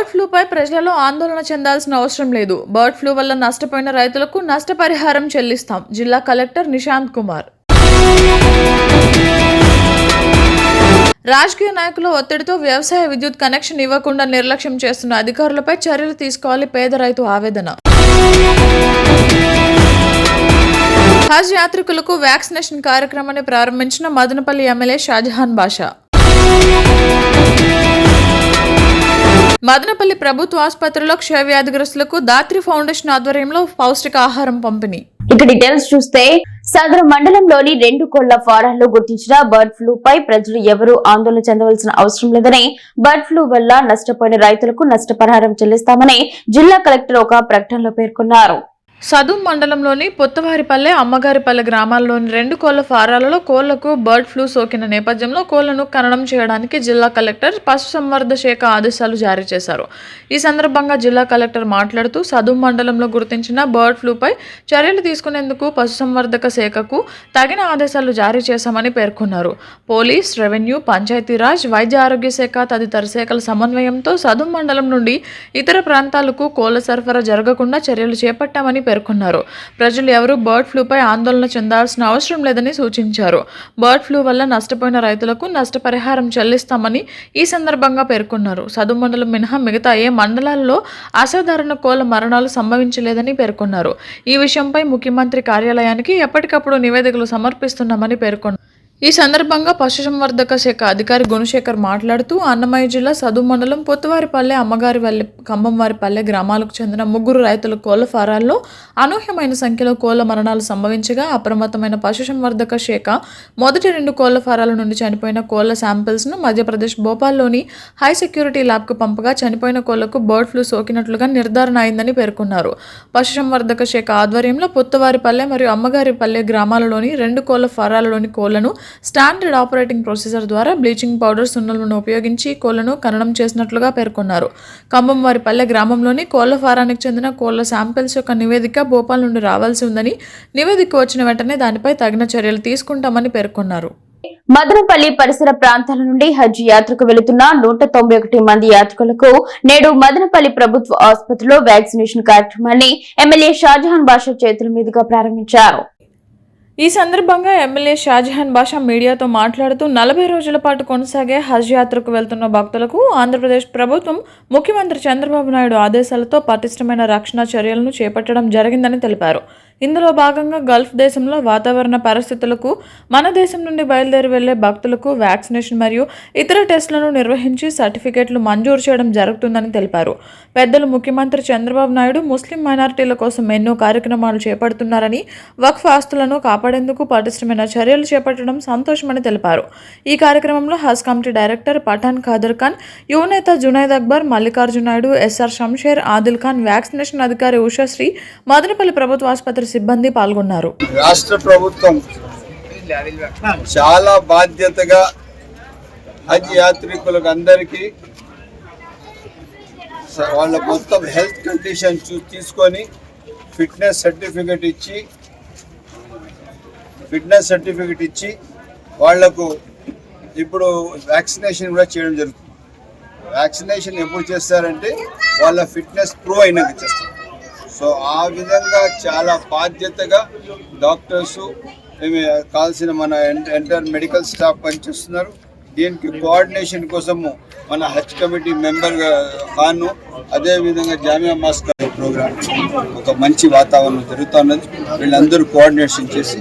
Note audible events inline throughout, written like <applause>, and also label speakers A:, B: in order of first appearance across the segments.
A: Bird ఫ్లూపై ప్రజలలో ఆందోళన చెందాల్సిన అవసరం లేదు. బర్డ్ ఫ్లూ వల్ల నష్టపోయిన రైతులకు నష్టపరిహారం చెల్లిస్తాం. జిల్లా కలెక్టర్ నిశాంత్ కుమార్. రాజకీయ నాయకుల ఒత్తిడితో వ్యవసాయ విద్యుత్ కనెక్షన్ ఇవ్వకుండా నిర్లక్ష్యం చేస్తున్న అధికారులపై చర్యలు తీసుకోవాలి పేద రైతు ఆవేదన. హజ్ యాత్రికులకు వ్యాక్సినేషన్ కార్యక్రమాన్ని ప్రారంభించిన మదనపల్లి ఎమ్మెల్యే షాజహాన్ బాషా. మదనపల్లి ప్రభుత్వ ఆసుపత్రిలో క్షయవ్యాధిగ్రస్తులకు దాత్రి ఫౌండేషన్ ఆధ్వర్యంలో పౌష్టికాహారం పంపిణీ.
B: ఇక డీటెయిల్స్ చూస్తే సదరు మండలంలోని రెండు కోళ్ళ ఫారాల్లో గుర్తించిన బర్డ్ ఫ్లూ పై ప్రజలు ఎవరూ ఆందోళన చెందవలసిన అవసరం లేదని బర్డ్ ఫ్లూ వల్ల నష్టపోయిన రైతులకు నష్టపరిహారం చెల్లిస్తామని జిల్లా కలెక్టర్ ఒక ప్రకటనలో పేర్కొన్నారు.
A: సదుం మండలంలోని పొత్తవారిపల్లె అమ్మగారిపల్లె గ్రామాల్లోని రెండు కోళ్ళ ఫారాలలో కోళ్ళకు బర్డ్ ఫ్లూ సోకిన నేపథ్యంలో కోళ్ళను ఖననం చేయడానికి జిల్లా కలెక్టర్ పశుసంవర్ధ శాఖ ఆదేశాలు జారీ చేశారు. ఈ సందర్భంగా జిల్లా కలెక్టర్ మాట్లాడుతూ సదుం మండలంలో గుర్తించిన బర్డ్ ఫ్లూపై చర్యలు తీసుకునేందుకు పశుసంవర్ధక శాఖకు తగిన ఆదేశాలు జారీ చేశామని పేర్కొన్నారు. పోలీస్ రెవెన్యూ పంచాయతీరాజ్ వైద్య ఆరోగ్య శాఖ తదితర శాఖల సమన్వయంతో సదుం మండలం నుండి ఇతర ప్రాంతాలకు కోళ్ళ సరఫరా జరగకుండా చర్యలు చేపట్టామని పేర్కొన్నారు. ప్రజలు ఎవరూ బర్డ్ ఫ్లూపై ఆందోళన చెందాల్సిన అవసరం లేదని సూచించారు. బర్డ్ ఫ్లూ వల్ల నష్టపోయిన రైతులకు నష్టపరిహారం చెల్లిస్తామని ఈ సందర్భంగా పేర్కొన్నారు. సదు మండలం మినహా మిగతా ఏ మండలాల్లో అసాధారణ కోళ్ళ మరణాలు సంభవించలేదని పేర్కొన్నారు. ఈ విషయంపై ముఖ్యమంత్రి కార్యాలయానికి ఎప్పటికప్పుడు నివేదికలు సమర్పిస్తున్నామని పేర్కొన్నారు. ఈ సందర్భంగా పశుసంవర్ధక శాఖ అధికారి గుణశేఖర్ మాట్లాడుతూ అన్నమయ్య జిల్లా సదు మండలం పొత్తువారిపల్లె అమ్మగారిపల్లె కంబంవారిపల్లె గ్రామాలకు చెందిన ముగ్గురు రైతుల కోళ్ళ ఫారాల్లో అనూహ్యమైన సంఖ్యలో కోళ్ళ మరణాలు సంభవించగా అప్రమత్తమైన పశుసంవర్ధక శాఖ మొదటి రెండు కోళ్ళ ఫారాల నుండి చనిపోయిన కోళ్ళ శాంపిల్స్ను మధ్యప్రదేశ్ భోపాల్లోని హై సెక్యూరిటీ ల్యాబ్కు పంపగా చనిపోయిన కోళ్ళకు బర్డ్ ఫ్లూ సోకినట్లుగా నిర్ధారణ అయిందని పేర్కొన్నారు. పశుసంవర్ధక శాఖ ఆధ్వర్యంలో పొత్తువారిపల్లె మరియు అమ్మగారిపల్లె గ్రామాలలోని రెండు కోళ్ళ ఫారాలలోని కోళ్ళను స్టాండర్డ్ ఆపరేటింగ్ ప్రొసీజర్ ద్వారా బ్లీచింగ్ పౌడర్ సున్నలను ఉపయోగించి కోళ్ళను ఖననం చేసినట్లుగా పేర్కొన్నారు. కంబంవారిపల్లె గ్రామంలోని కోళ్ళ ఫారానికి చెందిన కోళ్ళ శాంపిల్స్ యొక్క నివేదిక భోపాల్ నుండి రావాల్సి ఉందని నివేదిక వచ్చిన వెంటనే దానిపై తగిన చర్యలు తీసుకుంటామని పేర్కొన్నారు.
B: మదనపల్లి పరిసర ప్రాంతాల నుండి హజ్ యాత్రకు వెళుతున్న నూట తొంభై ఒకటి మంది యాత్రికులకు నేడు మదనపల్లి ప్రభుత్వ ఆసుపత్రిలో వ్యాక్సినేషన్ కార్యక్రమాన్ని ఎమ్మెల్యే షాజహాన్ బాషా చేతుల మీదుగా ప్రారంభించారు.
A: ఈ సందర్భంగా ఎమ్మెల్యే షాజహాన్ బాషా మీడియాతో మాట్లాడుతూ నలభై రోజుల పాటు కొనసాగే హజ్ యాత్రకు వెళ్తున్న భక్తులకు ఆంధ్రప్రదేశ్ ప్రభుత్వం ముఖ్యమంత్రి చంద్రబాబు నాయుడు ఆదేశాలతో పటిష్టమైన రక్షణ చర్యలను చేపట్టడం జరిగిందని తెలిపారు. ఇందులో భాగంగా గల్ఫ్ దేశంలో వాతావరణ పరిస్థితులకు మన దేశం నుండి బయలుదేరి వెళ్ళే భక్తులకు వ్యాక్సినేషన్ మరియు ఇతర టెస్టులను నిర్వహించి సర్టిఫికేట్లు మంజూరు చేయడం జరుగుతుందని తెలిపారు. పెద్దలు ముఖ్యమంత్రి చంద్రబాబు నాయుడు ముస్లిం మైనారిటీల కోసం ఎన్నో కార్యక్రమాలు చేపడుతున్నారని వక్ఫ్ ఆస్తులను కాపాడేందుకు పటిష్టమైన చర్యలు చేపట్టడం సంతోషమని తెలిపారు. ఈ కార్యక్రమంలో హజ్ కమిటీ డైరెక్టర్ పఠాన్ ఖాదర్ ఖాన్ యువనేత జునైద్ అక్బర్ మల్లికార్జున నాయుడు ఎస్ఆర్ షంషేర్ ఆదిల్ ఖాన్ వ్యాక్సినేషన్ అధికారి ఉషాశ్రీ మదనపల్లి ప్రభుత్వ ఆసుపత్రి సిబ్బంది పాల్గొన్నారు.
C: రాష్ట్ర ప్రభుత్వం చాలా బాధ్యతగా హజ్ యాత్రికులకు అందరికీ వాళ్ళ మొత్తం హెల్త్ కండిషన్ చూ తీసుకొని ఫిట్నెస్ సర్టిఫికెట్ ఇచ్చి ఫిట్నెస్ సర్టిఫికెట్ ఇచ్చి వాళ్ళకు ఇప్పుడు వ్యాక్సినేషన్ కూడా చేయడం జరుగుతుంది. వ్యాక్సినేషన్ ఎప్పుడు చేస్తారంటే వాళ్ళ ఫిట్నెస్ ప్రూవ్ అయినాక చేస్తారు. సో ఆ విధంగా చాలా బాధ్యతగా డాక్టర్స్ కావాల్సిన మన ఎంటర్ మెడికల్ స్టాఫ్ పనిచేస్తున్నారు. దీనికి కోఆర్డినేషన్ కోసము మన హజ్ కమిటీ మెంబర్ ఖాను అదేవిధంగా జామియా మాస్కర్ ప్రోగ్రామ్ ఒక మంచి వాతావరణం జరుగుతున్నది. వీళ్ళందరూ కోఆర్డినేషన్ చేసి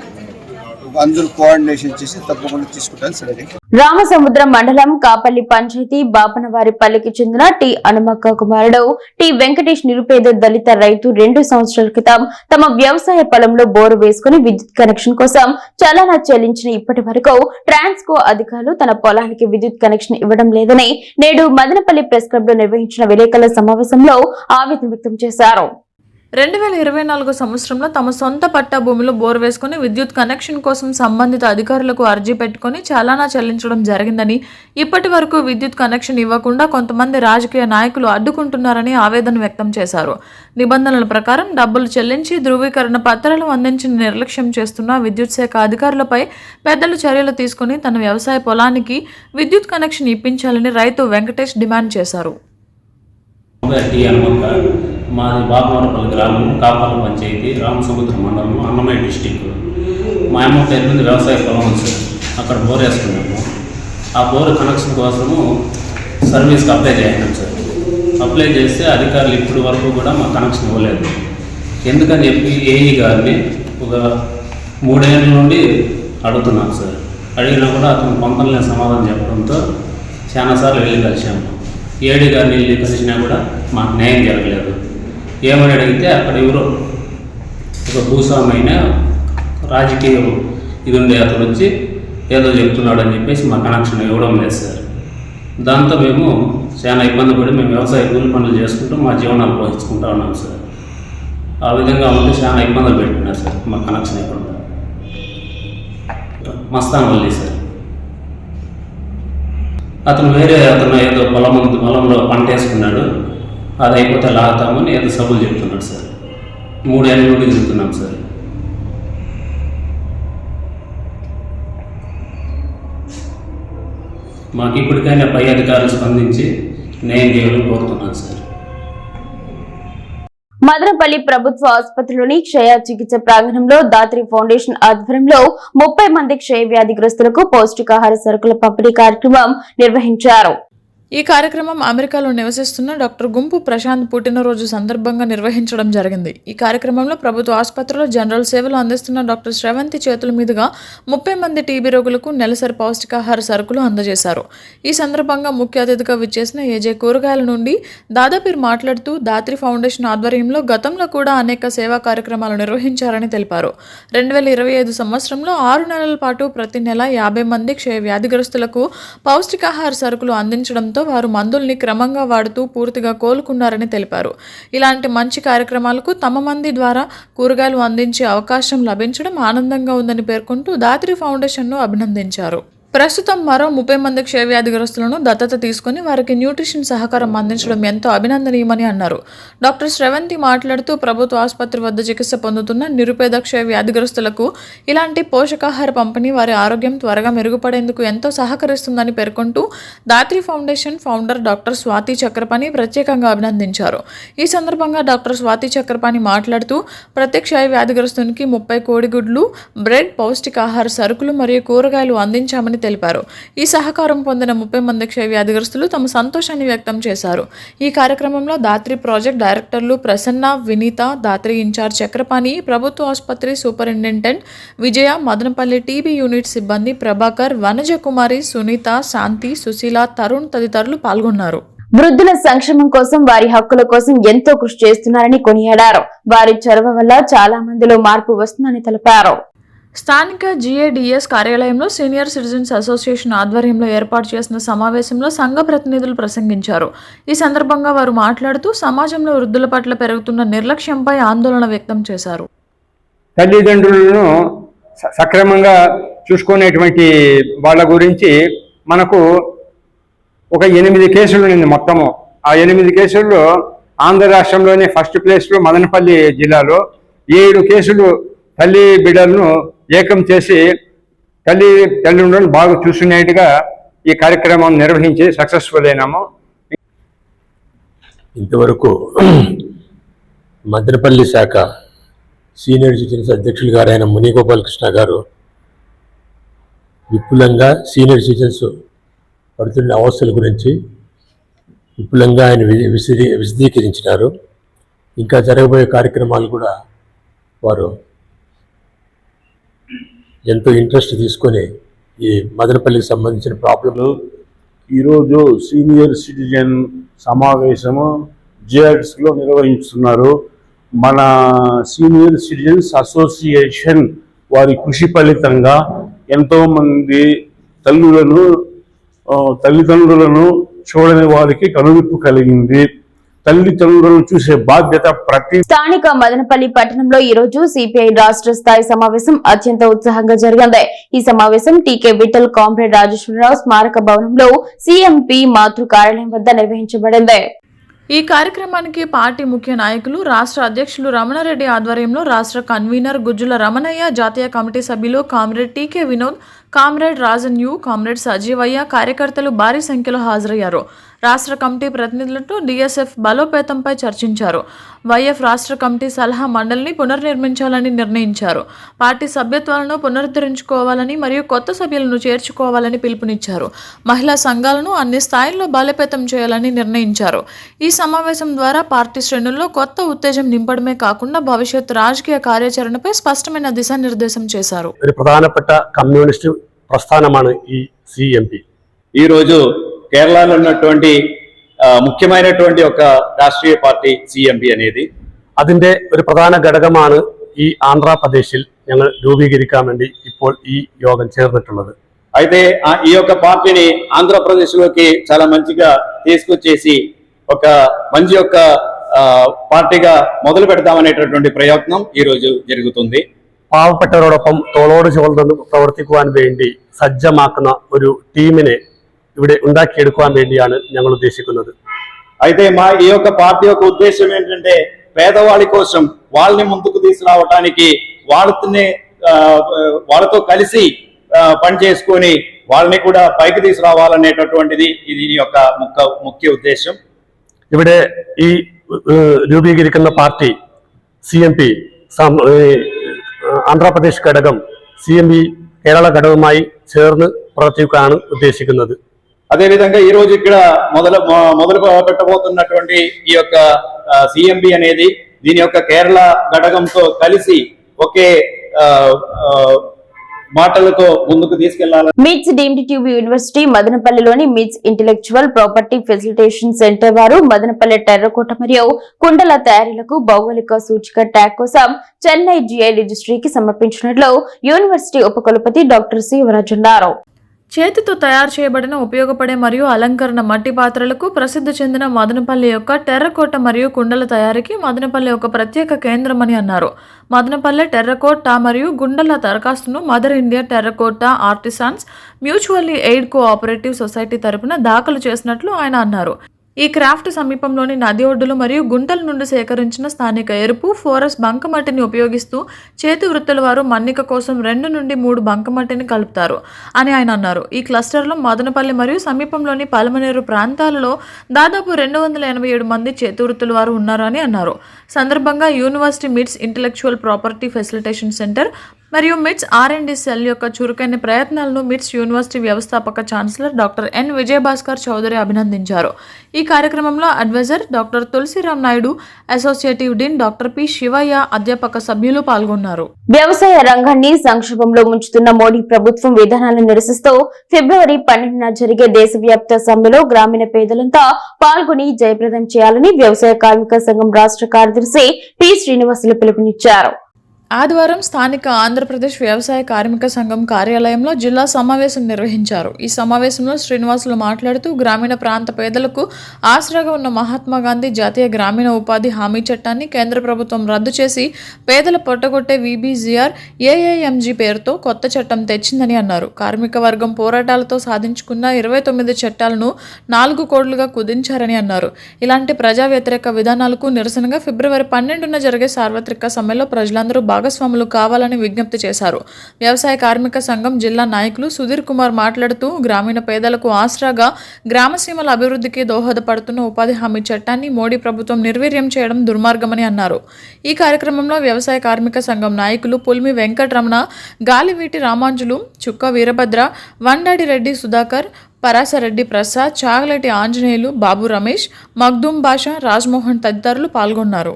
C: అందరూ కోఆర్డినేషన్ చేసి తప్పకుండా తీసుకుంటాను సరే
B: రామసముద్రం మండలం కాపల్లి పంచాయతీ బాపనవారిపల్లికి చెందిన టి అనుమక్క కుమారుడు టి వెంకటేష్ నిరుపేద దళిత రైతు రెండు సంవత్సరాల క్రితం తమ వ్యవసాయ పొలంలో బోరు వేసుకుని విద్యుత్ కనెక్షన్ కోసం చలానా చెల్లించిన ఇప్పటి వరకు ట్రాన్స్కో అధికారులు తన పొలానికి విద్యుత్ కనెక్షన్ ఇవ్వడం లేదని నేడు మదనపల్లి ప్రెస్ క్లబ్లో నిర్వహించిన విలేకరుల సమావేశంలో ఆవేదన వ్యక్తం చేశారు.
A: రెండు వేల ఇరవై నాలుగు సంవత్సరంలో తమ సొంత పట్టా భూమిలో బోర్ వేసుకుని విద్యుత్ కనెక్షన్ కోసం సంబంధిత అధికారులకు అర్జీ పెట్టుకొని చలానా చెల్లించడం జరిగిందని ఇప్పటి వరకు విద్యుత్ కనెక్షన్ ఇవ్వకుండా కొంతమంది రాజకీయ నాయకులు అడ్డుకుంటున్నారని ఆవేదన వ్యక్తం చేశారు. నిబంధనల ప్రకారం డబ్బులు చెల్లించి ధృవీకరణ పత్రాలు అందించిన నిర్లక్ష్యం చేస్తున్న విద్యుత్ శాఖ అధికారులపై పెద్దలు చర్యలు తీసుకుని తన వ్యవసాయ పొలానికి విద్యుత్ కనెక్షన్ ఇప్పించాలని రైతు వెంకటేష్ డిమాండ్ చేశారు.
D: మాది బాపనవరపల్లి గ్రామం కాపాల పంచాయతీ రామసముద్ర మండలం అన్నమయ్య డిస్టిక్. మా అమ్మ పేరు మీద వ్యవసాయ పొలం ఉంది సార్. అక్కడ బోర్ వేసుకున్నాము. ఆ బోర్ కనెక్షన్ కోసము సర్వీస్కి అప్లై చేసినాం సార్. అప్లై చేస్తే అధికారులు ఇప్పటి వరకు కూడా మా కనెక్షన్ ఇవ్వలేదు. ఎందుకని చెప్పి ఏఈ గారిని ఒక మూడేళ్ళ నుండి అడుగుతున్నాం సార్. అడిగినా కూడా అతను పంపలేని సమాధానం చెప్పడంతో చాలాసార్లు వెళ్ళి కలిసాము ఏడి గారిని వెళ్ళి కలిసినా కూడా మాకు న్యాయం జరగలేదు. ఏమని అడిగితే అక్కడ ఎవరో ఒక భూస్వామైన రాజకీయ ఇది ఉండే అతను వచ్చి ఏదో చెప్తున్నాడు అని చెప్పేసి మా కనెక్షన్ ఇవ్వడం లేదు సార్. దాంతో మేము చాలా ఇబ్బంది పడి మేము వ్యవసాయ కూలి పనులు చేసుకుంటూ మా జీవనాలు పోషించుకుంటా ఉన్నాం సార్. ఆ విధంగా ఉంటే చాలా ఇబ్బందులు పెట్టున్నారు సార్ మా కనెక్షన్ ఇవ్వకుండా. మస్తాన్ వల్లి సార్. అతను వేరే అతను ఏదో పొలం పొలంలో పంట వేసుకున్నాడు అది అయిపోతే లాగుతామని ఎంత సబ్బులు చెప్తున్నాడు సార్. మూడేళ్ళ నుండి తిరుగుతున్నాం సార్. మాకు ఇప్పటికైనా పై అధికారులు స్పందించి న్యాయం చేయాలని కోరుతున్నాను సార్.
B: మదనపల్లి ప్రభుత్వ ఆసుపత్రిలోని క్షయ చికిత్స ప్రాంగణంలో దాత్రి ఫౌండేషన్ ఆధ్వర్యంలో ముప్పై మంది క్షయ వ్యాధిగ్రస్తులకు పౌష్టికాహార సరుకుల పంపిణీ కార్యక్రమం నిర్వహించారు.
A: ఈ కార్యక్రమం అమెరికాలో నివసిస్తున్న డాక్టర్ గుంపు ప్రశాంత్ పుట్టినరోజు సందర్భంగా నిర్వహించడం జరిగింది. ఈ కార్యక్రమంలో ప్రభుత్వ ఆసుపత్రిలో జనరల్ సేవలు అందిస్తున్న డాక్టర్ శ్రవంతి చేతుల మీదుగా ముప్పై మంది టీబీ రోగులకు నెలసరి పౌష్టికాహార సరుకులు అందజేశారు. ఈ సందర్భంగా ముఖ్య అతిథిగా విచ్చేసిన ఏజే కూరగాయల నుండి దాదాపీర్ మాట్లాడుతూ దాత్రి ఫౌండేషన్ ఆధ్వర్యంలో గతంలో కూడా అనేక సేవా కార్యక్రమాలు నిర్వహించారని తెలిపారు. రెండు వేల ఇరవై ఐదు సంవత్సరంలో ఆరు నెలల పాటు ప్రతి నెల యాభై మంది క్షయ వ్యాధిగ్రస్తులకు పౌష్టికాహార సరుకులు అందించడంతో వారు మందుల్ని క్రమంగా వాడుతూ పూర్తిగా కోలుకున్నారని తెలిపారు. ఇలాంటి మంచి కార్యక్రమాలకు తమ మంది ద్వారా కూరగాయలు అందించే అవకాశం లభించడం ఆనందంగా ఉందని పేర్కొంటూ దాత్రి ఫౌండేషన్ను అభినందించారు. ప్రస్తుతం మరో ముప్పై మంది క్షయ వ్యాధిగ్రస్తులను దత్తత తీసుకుని వారికి న్యూట్రిషన్ సహకారం అందించడం ఎంతో అభినందనీయమని అన్నారు. డాక్టర్ శ్రవంతి మాట్లాడుతూ ప్రభుత్వ ఆసుపత్రి వద్ద చికిత్స పొందుతున్న నిరుపేద క్షయవ్యాధిగ్రస్తులకు ఇలాంటి పోషకాహార పంపిణీ వారి ఆరోగ్యం త్వరగా మెరుగుపడేందుకు ఎంతో సహకరిస్తుందని పేర్కొంటూ Dhatri foundation founder doctor Swathi Chakrapani ప్రత్యేకంగా అభినందించారు. ఈ సందర్భంగా డాక్టర్ స్వాతి చక్రపాణి మాట్లాడుతూ ప్రతి క్షయవ్యాధిగ్రస్తునికి ముప్పై కోడిగుడ్లు బ్రెడ్ పౌష్టికాహార సరుకులు మరియు కూరగాయలు అందించామని తెలిపారు. ఈ సహకారం పొందిన ముప్పై మంది క్షయ వ్యాధిగ్రస్తులు తమ సంతోషాన్ని వ్యక్తం చేశారు. ఈ కార్యక్రమంలో దాత్రి ప్రాజెక్ట్ డైరెక్టర్లు ప్రసన్న వినీత దాత్రి ఇన్ఛార్జ్ చక్రపాణి ప్రభుత్వ ఆసుపత్రి superintendent Vijaya Madanapalle TB unit సిబ్బంది ప్రభాకర్ వనజ కుమారి సునీత శాంతి సుశీల తరుణ్ తదితరులు పాల్గొన్నారు.
B: వృద్ధుల సంక్షేమం కోసం వారి హక్కుల కోసం ఎంతో కృషి చేస్తున్నారని కొనియాడారు. వారి చొరవ వల్ల చాలా మందిలో మార్పు వస్తుందని తెలిపారు.
A: స్థానిక జిఏడిఎస్ కార్యాలయంలో సీనియర్ సిటిజన్స్ అసోసియేషన్ ఆధ్వర్యంలో ఏర్పాటు చేసిన సమావేశంలో సంఘ ప్రతినిధులు ప్రసంగించారు. ఈ సందర్భంగా వారు మాట్లాడుతూ సమాజంలో వృద్ధుల పట్ల పెరుగుతున్న నిర్లక్ష్యంపై ఆందోళన వ్యక్తం చేశారు.
E: తల్లిదండ్రులను స- సక్రమంగా చూసుకునేటువంటి వాళ్ళ గురించి మనకు ఒక ఎనిమిది కేసులు నింది మొత్తము. ఆ ఎనిమిది కేసుల్లో ఆంధ్ర రాష్ట్రంలోనే ఫస్ట్ ప్లేస్లో మదనపల్లి జిల్లాలో ఏడు కేసులు తల్లి బిడ్డలను ఏకం చేసి తల్లి తల్లిదండ్రులను బాగా చూసుకునేట్టుగా ఈ కార్యక్రమం నిర్వహించి సక్సెస్ఫుల్ అయినాము
F: ఇంతవరకు <clears throat> మద్రపల్లి శాఖ సీనియర్ సిటిజన్స్ అధ్యక్షులు గారైన మునిగోపాల్ కృష్ణ గారు విపులంగా సీనియర్ సిటిజన్స్ పడుతున్న అవస్థల గురించి విపులంగా ఆయన విశదీ విశదీకరించినారు. ఇంకా జరగబోయే కార్యక్రమాలు కూడా వారు ఎంతో ఇంట్రెస్ట్ తీసుకొని ఈ మదనపల్లికి సంబంధించిన ప్రాబ్లం
G: ఈరోజు సీనియర్ సిటిజన్ సమావేశము జేఎడ్స్లో నిర్వహిస్తున్నారు. మన సీనియర్ సిటిజన్స్ అసోసియేషన్ వారి కృషి ఫలితంగా ఎంతోమంది తల్లులను తల్లిదండ్రులను చూడని వారికి కనువిప్పు కలిగింది. తల్లిదండ్రులను చూసే బాధ్యత ప్రతి
B: స్థానిక మదనపల్లి పట్టణంలో ఈ రోజు సిపిఐ రాష్ట్ర స్థాయి సమావేశం అత్యంత ఉత్సాహంగా జరిగింది. ఈ సమావేశం టీకే విఠల్ కామ్రేడ్ రాజేశ్వరరావు స్మారక భవనంలో సిఎంపి మాతృ కార్యాలయం వద్ద నిర్వహించబడింది.
A: ఈ కార్యక్రమానికి పార్టీ ముఖ్య నాయకులు రాష్ట్ర అధ్యక్షులు రమణారెడ్డి ఆధ్వర్యంలో రాష్ట్ర కన్వీనర్ గుజ్జుల రమణయ్య జాతీయ కమిటీ సభ్యులు comrade TK Vinod comrade Rajan U comrade Sajeevaiah కార్యకర్తలు భారీ సంఖ్యలో హాజరయ్యారు. రాష్ట్ర కమిటీ ప్రతినిధులతో డిఎస్ఎఫ్ బలోపేతంపై చర్చించారు వైఎఫ్ రాష్ట్ర కమిటీ సలహా మండలిని పునర్నిర్మించాలని నిర్ణయించారు పార్టీ సభ్యత్వాలను పునరుద్ధరించుకోవాలని మరియు కొత్త సభ్యులను చేర్చుకోవాలని పిలుపునిచ్చారు మహిళా సంఘాలను అన్ని స్థాయిల్లో బలోపేతం చేయాలని నిర్ణయించారు ఈ సమావేశం ద్వారా పార్టీ శ్రేణుల్లో కొత్త ఉత్తేజం నింపడమే కాకుండా భవిష్యత్ రాజకీయ కార్యాచరణపై స్పష్టమైన దిశానిర్దేశం చేశారు
H: ഒരു പ്രധാനപ്പെട്ട കമ്മ്യൂണിസ്റ്റ് പ്രസ്ഥാനമാണ് ഈ സി എം പി
I: ఈరోజు కేరళలో ఉన్నటువంటి ఆ, ముఖ్యమైనటువంటి ఒక రాష్ట్రీయ పార్టీ సిఎంపి అనేది
H: അതിന്റെ ഒരു പ്രധാന ഘടകമാണ് ഈ ആന്ധ്രാപ്രദേശിൽ ഞങ്ങൾ രൂപീകരിക്കാൻ വേണ്ടി ഇപ്പോൾ ഈ യോഗം ചേർന്നിട്ടുള്ളത്
I: అయితే ఆ ఈ యొక్క పార్టీని ఆంధ్రప్రదేశ్ లోకి చాలా మంచిగా తీసుకొచ్చేసి ఒక మంచి యొక్క ఆ, పార్టీగా మొదలు పెడతామనేటటువంటి ప్రయత్నం ఈ రోజు జరుగుతుంది
H: പാവപ്പെട്ടവരോടൊപ്പം തോളോട് ചേർന്ന് പ്രവർത്തിക്കുവാൻ വേണ്ടി സജ്ജമാക്കുന്ന ഒരു ടീമിനെ ഇവിടെ ഉണ്ടാക്കിയെടുക്കുവാൻ വേണ്ടിയാണ് ഞങ്ങൾ ഉദ്ദേശിക്കുന്നത്
I: అయితే మా ఈ యొక్క పార్టీ యొక్క ఉద్దేశం ఏంటంటే పేదవాళ్ళ కోసం వాళ్ళని ముందుకు తీసుకురావటానికి వాళ్ళతోనే ఆ, వాళ్ళతో కలిసి ఆ, పని చేసుకొని వాళ్ళని కూడా పైకి తీసుకురావాలనేటటువంటిది ఇది దీని యొక్క ముఖ్య ముఖ్య ఉద్దేశం
H: ഇവിടെ ഈ ഏഹ്, രൂപീകരിക്കുന്ന party C M P Andhra Pradesh ഘടകം സി എം പി കേരള ഘടകവുമായി ചേർന്ന് പ്രവർത്തിക്കാനാണ് ഉദ്ദേശിക്കുന്നത്
I: అదేవిధంగా ఈ రోజు ఇక్కడ మొదలు మొదలు పెట్టబోతున్నటువంటి ఈ యొక్క సిఎంబి అనేది దీని యొక్క కేరళ ఘటకంతో కలిసి ఒకే మాటలతో ముందుకు తీసుకెళ్ళాలి
B: మిట్స్ డీమ్డ్ ట్యూబ్ యూనివర్సిటీ మదనపల్లిలోని మిట్స్ ఇంటెలెక్చువల్ ప్రాపర్టీ ఫెసిలిటేషన్ సెంటర్ వారు మదనపల్లి టెర్రకోట మరియు కుండల తయారీలకు భౌగోళిక సూచిక ట్యాగ్ కోసం చెన్నై జిఐ రిజిస్ట్రీకి సమర్పించినట్లు యూనివర్సిటీ ఉపకులపతి డాక్టర్ శివరాజ్ అన్నారు.
A: చేతితో తయారు చేయబడిన ఉపయోగపడే మరియు అలంకరణ మట్టి పాత్రలకు ప్రసిద్ధి చెందిన మదనపల్లి యొక్క టెర్రకోట మరియు కుండల తయారీకి మదనపల్లి ఒక ప్రత్యేక కేంద్రం అని అన్నారు. మదనపల్లె టెర్రకోట మరియు గుండల దరఖాస్తును mother India terracotta artisans mutually aid cooperative society తరపున దాఖలు చేసినట్లు ఆయన అన్నారు. ఈ క్రాఫ్ట్ సమీపంలోని నది ఒడ్డులు మరియు గుంటల నుండి సేకరించిన స్థానిక ఎరుపు ఫోరస్ బంకమట్టిని ఉపయోగిస్తూ చేతి వృత్తుల వారు మన్నిక కోసం రెండు నుండి మూడు బంకమట్టిని కలుపుతారు అని ఆయన అన్నారు. ఈ క్లస్టర్లో మదనపల్లి మరియు సమీపంలోని పలమనేరు ప్రాంతాలలో దాదాపు రెండు వందల ఎనభై ఏడు మంది చేతి వృత్తుల వారు ఉన్నారని అన్నారు. సందర్భంగా యూనివర్సిటీ మిట్స్ ఇంటలెక్చువల్ ప్రాపర్టీ ఫెసిలిటేషన్ సెంటర్ మరియు మిట్స్ ఆర్ అండ్ డి సెల్ యొక్క చురుకైన ప్రయత్నాలను మిట్స్ యూనివర్సిటీ వ్యవస్థాపక chancellor doctor N Vijayabhaskar Chowdary అభినందించారు. ఈ కార్యక్రమంలో adviser doctor Tulasiram Naidu associative dean doctor P Sivaiah అధ్యాపక సభ్యులు పాల్గొన్నారు.
B: వ్యవసాయ రంగాన్ని సంక్షోభంలో ముంచుతున్న మోడీ ప్రభుత్వం విధానాలను నిరసిస్తూ ఫిబ్రవరి పన్నెండున జరిగే దేశవ్యాప్త సమ్మెలో గ్రామీణ పేదలంతా పాల్గొని జయప్రదం చేయాలని వ్యవసాయ కార్మిక సంఘం రాష్ట్ర కార్యదర్శి పి శ్రీనివాసులు పిలుపునిచ్చారు.
A: ఆదివారం స్థానిక ఆంధ్రప్రదేశ్ వ్యవసాయ కార్మిక సంఘం కార్యాలయంలో జిల్లా సమావేశం నిర్వహించారు. ఈ సమావేశంలో శ్రీనివాసులు మాట్లాడుతూ గ్రామీణ ప్రాంత పేదలకు ఆసరాగా ఉన్న మహాత్మా గాంధీ జాతీయ గ్రామీణ ఉపాధి హామీ చట్టాన్ని కేంద్ర ప్రభుత్వం రద్దు చేసి పేదల పొట్టగొట్టే విబిజిఆర్ ఏఏఎంజీ పేరుతో కొత్త చట్టం తెచ్చిందని అన్నారు. కార్మిక వర్గం పోరాటాలతో సాధించుకున్న ఇరవై తొమ్మిది చట్టాలను నాలుగు కోట్లుగా కుదించారని అన్నారు. ఇలాంటి ప్రజా వ్యతిరేక విధానాలకు నిరసనగా ఫిబ్రవరి పన్నెండున జరిగే సార్వత్రిక సమ్మెలో ప్రజలందరూ భాగస్వాములు కావాలని విజ్ఞప్తి చేశారు. వ్యవసాయ కార్మిక సంఘం జిల్లా నాయకులు సుధీర్ కుమార్ మాట్లాడుతూ గ్రామీణ పేదలకు ఆసరాగా గ్రామసీమల అభివృద్ధికి దోహదపడుతున్న ఉపాధి హామీ చట్టాన్ని మోడీ ప్రభుత్వం నిర్వీర్యం చేయడం దుర్మార్గమని అన్నారు. ఈ కార్యక్రమంలో వ్యవసాయ కార్మిక సంఘం నాయకులు పుల్మి వెంకటరమణ గాలివీటి రామాంజులు చుక్క వీరభద్ర వండాడి రెడ్డి సుధాకర్ పరాసరెడ్డి ప్రసాద్ చాగలటి ఆంజనేయులు బాబు రమేష్ మగ్దుమ్ బాషా రాజ్మోహన్ తదితరులు పాల్గొన్నారు.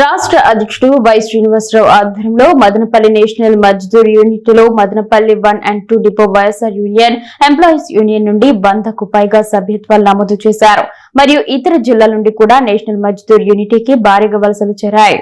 B: రాష్ట్ర అధ్యక్షుడు వై శ్రీనివాసరావు ఆధ్వర్యంలో మదనపల్లి నేషనల్ మజ్దూర్ యూనిట్లో Madanapalle one and two depot YSR union employees union నుండి వందకు పైగా సభ్యత్వాలు నమోదు చేశారు. మరియు ఇతర జిల్లాల నుండి కూడా నేషనల్ మజ్దూర్ యూనిటీకి భారీగా వలసలు చేరాయి.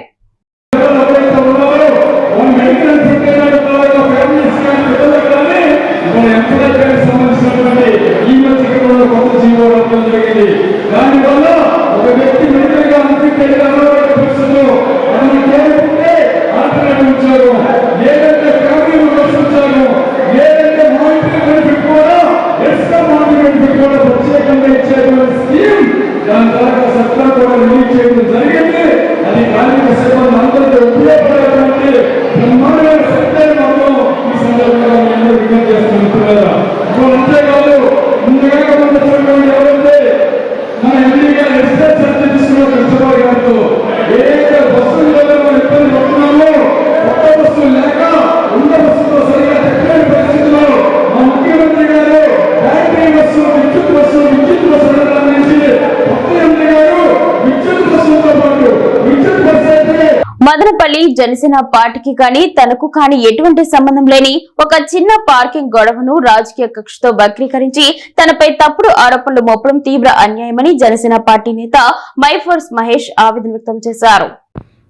B: జనసేన పార్టీకి కానీ తనకు కానీ ఎటువంటి సంబంధం లేని ఒక చిన్న పార్కింగ్ గొడవను రాజకీయ కక్షతో వక్రీకరించి తనపై తప్పుడు ఆరోపణలు మోపడం తీవ్ర అన్యాయమని జనసేన పార్టీ నేత మైఫోర్స్ మహేష్ ఆవేదన వ్యక్తం చేశారు.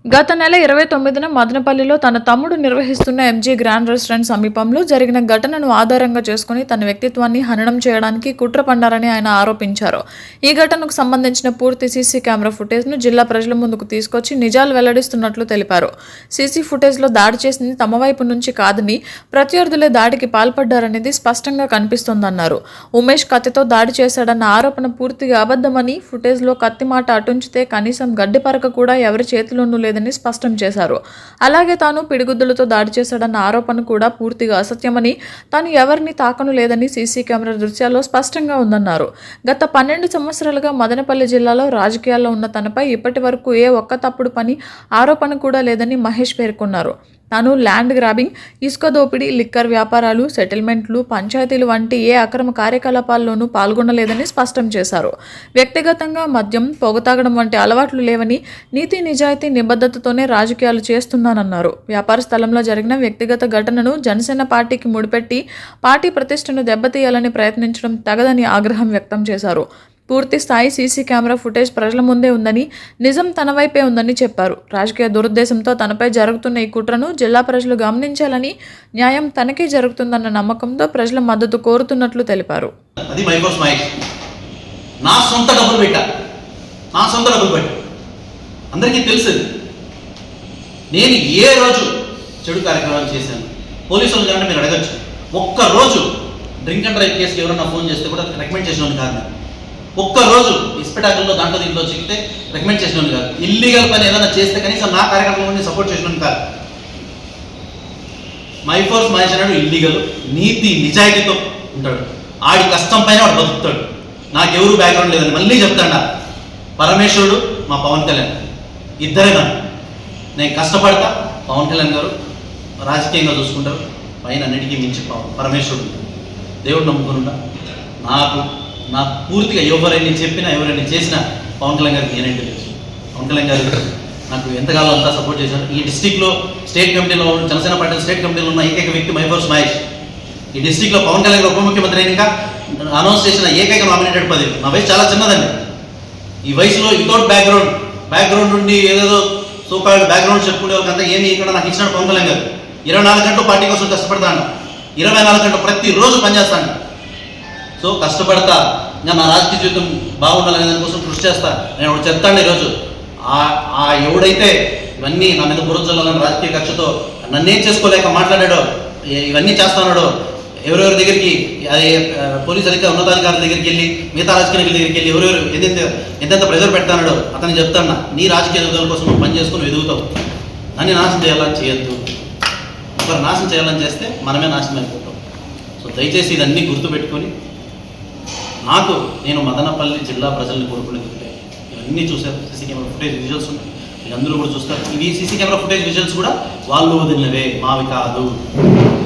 A: గత నెల ఇరవై తొమ్మిదిన మదనపల్లిలో తన తమ్ముడు నిర్వహిస్తున్న ఎంజీ గ్రాండ్ రెస్టారెంట్ సమీపంలో జరిగిన ఘటనను ఆధారంగా చేసుకుని తన వ్యక్తిత్వాన్ని హననం చేయడానికి కుట్ర పన్నారని ఆయన ఆరోపించారు. ఈ ఘటనకు సంబంధించిన పూర్తి సీసీ కెమెరా ఫుటేజ్ను జిల్లా ప్రజల ముందుకు తీసుకొచ్చి నిజాలు వెల్లడిస్తున్నట్లు తెలిపారు. సీసీ ఫుటేజ్లో దాడి చేసింది తమ వైపు నుంచి కాదని ప్రత్యర్థులే దాడికి పాల్పడ్డారనేది స్పష్టంగా కనిపిస్తోందన్నారు. ఉమేష్ కత్తితో దాడి చేశాడన్న ఆరోపణ పూర్తిగా అబద్ధమని ఫుటేజ్లో కత్తి మాట అటుంచితే కనీసం గడ్డిపరక కూడా ఎవరి చేతిలోనూ లేదని స్పష్టం చేశారు. అలాగే తాను పిడిగుద్దులతో దాడి చేశాడన్న ఆరోపణ కూడా పూర్తిగా అసత్యమని తాను ఎవరిని తాకను లేదని సీసీ కెమెరా దృశ్యాల్లో స్పష్టంగా ఉందన్నారు. గత పన్నెండు సంవత్సరాలుగా మదనపల్లి జిల్లాలో రాజకీయాల్లో ఉన్న తనపై ఇప్పటి వరకు ఏ ఒక్క తప్పుడు పని ఆరోపణ కూడా లేదని మహేష్ పేర్కొన్నారు. తాను ల్యాండ్ గ్రాబింగ్ ఇసుక దోపిడీ లిక్కర్ వ్యాపారాలు సెటిల్మెంట్లు పంచాయతీలు వంటి ఏ అక్రమ కార్యకలాపాల్లోనూ పాల్గొనలేదని స్పష్టం చేశారు. వ్యక్తిగతంగా మద్యం పొగతాగడం వంటి అలవాట్లు లేవని నీతి నిజాయితీ నిబద్ధతతోనే రాజకీయాలు చేస్తున్నానన్నారు. వ్యాపార స్థలంలో జరిగిన వ్యక్తిగత ఘటనను జనసేన పార్టీకి ముడిపెట్టి పార్టీ ప్రతిష్టను దెబ్బతీయాలని ప్రయత్నించడం తగదని ఆగ్రహం వ్యక్తం చేశారు. పూర్తి స్థాయి సీసీ కెమెరా ఫుటేజ్ ప్రజల ముందే ఉందని నిజం తన వైపే ఉందని చెప్పారు. రాజకీయ దురుద్దేశంతో తనపై జరుగుతున్న ఈ కుట్రను జిల్లా ప్రజలు గమనించాలని న్యాయం తనకే జరుగుతుందన్న నమ్మకంతో ప్రజల మద్దతు కోరుతున్నట్లు తెలిపారు.
J: నా సొంత డబ్బులు పెట్టా. నా సొంత డబ్బులు పెట్టా. అందరికీ తెలుసు. నేను ఏ రోజు చెడు కార్యక్రమాలు చేశాను? పోలీసులు కంటే మీరు అడగచ్చు. ఒక్క రోజు డ్రింక్ అండ్ డ్రైవ్ కేసుకి ఎవరన్నా ఫోన్ చేస్తే కూడా రికమెండ్ చేసిన కాదు. ఒక్కరోజు ఒక్క ఇస్పెటాకుల్లో దాంట్లో దీంట్లో చెప్తే రికమెండ్ చేసిన కాదు. ఇల్లీగల్ పని ఏదైనా చేస్తే కనీసం నా కార్యక్రమాన్ని సపోర్ట్ చేసిన కాదు. మై ఫోర్స్ మహేష్ అన్నాడు ఇల్లీగల్ నీతి నిజాయితీతో ఉంటాడు. ఆడి కష్టం పైన వాడు బతుకుతాడు. నాకెవరు బ్యాక్గ్రౌండ్ లేదని మళ్ళీ చెప్తాడా? పరమేశ్వరుడు మా పవన్ కళ్యాణ్. ఇద్దరే నన్ను. నేను కష్టపడతా పవన్ కళ్యాణ్ గారు రాజకీయంగా చూసుకుంటారు. పైన అన్నిటికీ మించి పరమేశ్వరుడు. దేవుడు నమ్ముకున్నా నాకు నాకు పూర్తిగా ఎవరైనా చెప్పినా ఎవరైనా చేసినా పవన్ కళ్యాణ్ గారికి నేనంటే తెలుసు పవన్ కళ్యాణ్ గారు నాకు ఎంతకాలం అంతా సపోర్ట్ చేశారు. ఈ డిస్టిక్లో స్టేట్ కమిటీలో జనసేన పార్టీ స్టేట్ కమిటీలో ఉన్న ఏకైక వ్యక్తి మైఫోర్స్ మహేష్. ఈ డిస్టిక్లో పవన్ కళ్యాణ్ గారు ఉప ముఖ్యమంత్రి అయినాక అనౌన్స్ చేసిన ఏకైక నామినేటెడ్ పదవి. నా వయసు చాలా చిన్నదండి. ఈ వయసులో వితౌట్ బ్యాక్గ్రౌండ్ బ్యాక్గ్రౌండ్ నుండి ఏదేదో సూపర్ బ్యాక్గ్రౌండ్ చెప్పుకునే వాళ్ళకంతా ఏమి ఇక్కడ నాకు ఇచ్చిన పవన్ కళ్యాణ్ గారు. ఇరవై నాలుగు గంటలు పార్టీ కోసం కష్టపడతాను. ఇరవై నాలుగు గంటలు ప్రతిరోజు పనిచేస్తాను. సో కష్టపడతా. ఇంకా నా రాజకీయ జీవితం బాగుండాలనే దానికోసం కృషి చేస్తా. నేను ఒకటి చెప్తాను ఈరోజు. ఆ ఆ ఎవడైతే ఇవన్నీ నా మీద బురజల్లాలని రాజకీయ కక్షతో నన్నేం చేసుకోలేక మాట్లాడాడో ఇవన్నీ చేస్తున్నాడో ఎవరెవరి దగ్గరికి అది పోలీస్ అధికారి ఉన్నతాధికారుల దగ్గరికి వెళ్ళి మిగతా రాజకీయ నాయకుల దగ్గరికి వెళ్ళి ఎవరెవరు ఎంతెంత ఎంతెంత ప్రెజర్ పెడతాడో అతను చెప్తాను నీ. రాజకీయ ఎదుగుదల కోసం నువ్వు పని చేసుకుని ఎదుగుతావు. నన్ను నాశనం చేయాలని చేయొద్దు. ఒకరు నాశనం చేయాలని చేస్తే మనమే నాశనం అయిపోతాం. సో దయచేసి ఇదన్నీ గుర్తుపెట్టుకొని నాకు నేను మదనపల్లి జిల్లా ప్రజల్ని కోరుకునేది ఒకటే ఇవన్నీ చూశారు సీసీ కెమెరా ఫుటేజ్ విజువల్స్ ఉన్నాయి. వీళ్ళందరూ కూడా చూస్తారు. ఇవి సీసీ కెమెరా ఫుటేజ్ విజువల్స్ కూడా వాళ్ళు వదిలినవే మావి కాదు.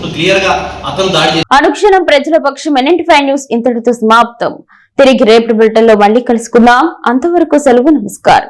J: సో క్లియర్గా అతను దాడి
B: అనుక్షణం ప్రజల పక్షం ఎన్ఎంటి ఫైవ్ న్యూస్ ఇంతటితో సమాప్తం. తిరిగి రేపు బులెటిన్ మళ్ళీ కలుసుకుందాం. అంతవరకు సెలవు నమస్కారం.